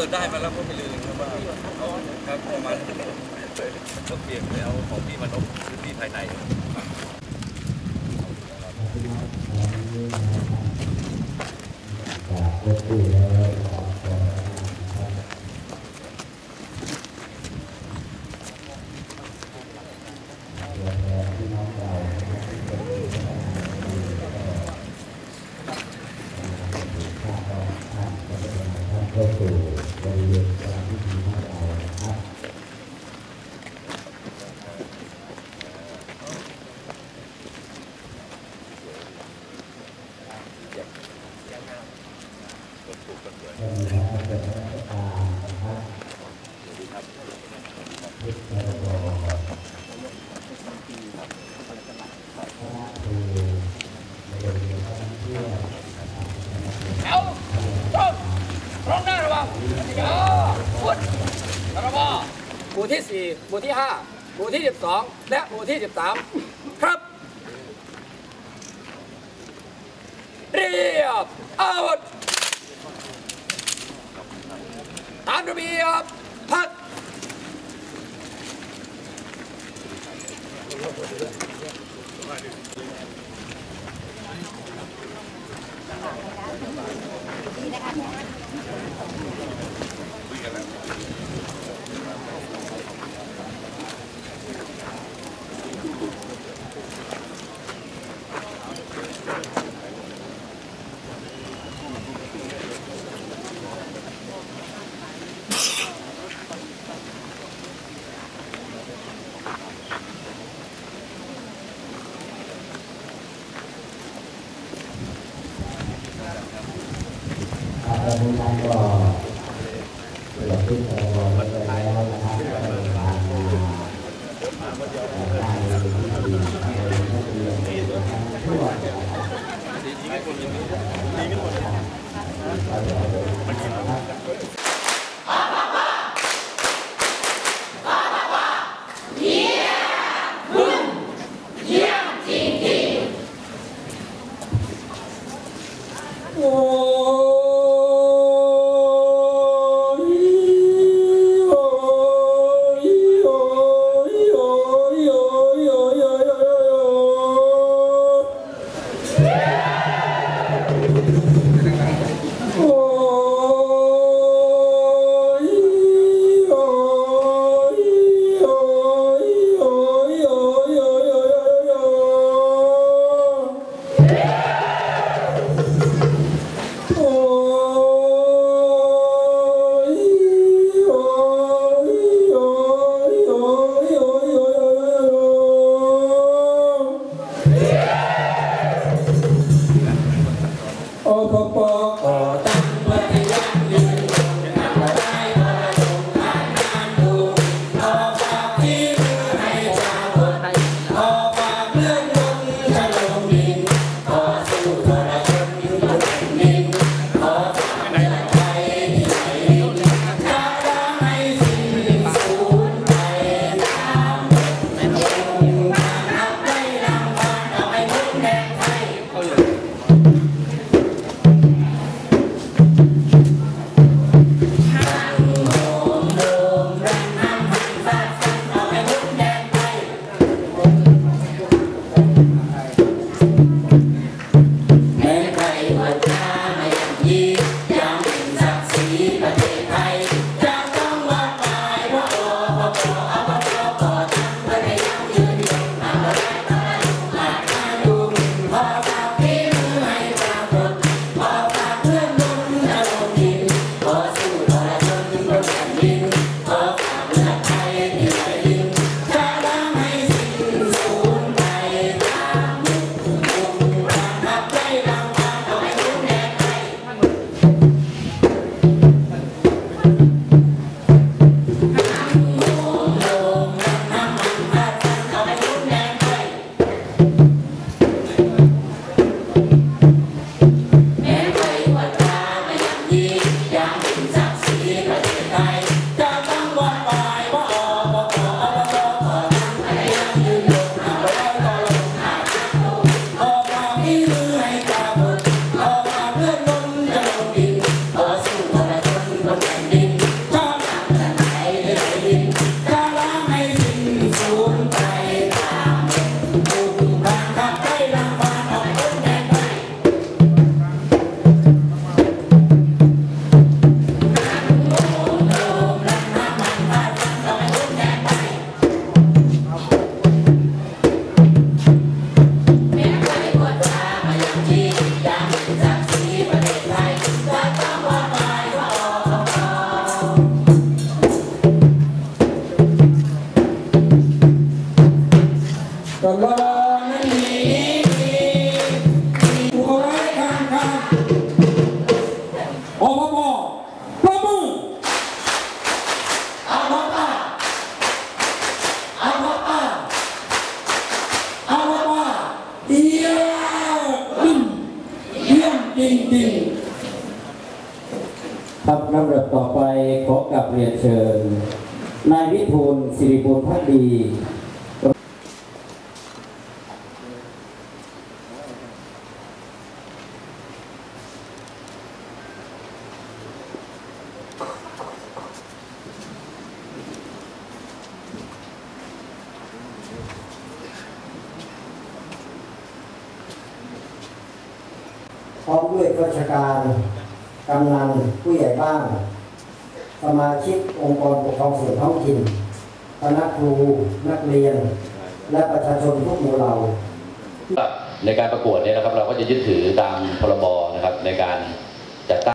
ิดได้มาแล้วก็ไม่ลืมครับว่าครับประมาณก็เปลี่ยนแล้วของพี่มันลบพื้นที่ภายใน พุทธกรบหมู่ที่ 4 หมู่ที่ 5 หมู่ที่ 12 และหมู่ที่ 13 ครับ เรียบอาวุธตามระเบียบพัก ดีนะคะ không tham bò được cái thời bò bây giờ là tham bò là là là là cái gì pok pok pok ครับลำดับต่อไปขอกลับเรียนเชิญ นายวิทูลสิริบุญพักดี พร้อมด้วยข้าราชการ กำนันผู้ใหญ่บ้าน สมาชิกองค์กรปกครองส่วนท้องถิ่นคณะครูนักเรียน และประชาชนทุกหมู่เหล่า ในการประกวดเนี่ยนะครับเราก็จะยึดถือตามพรบนะครับในการจัดตั้ง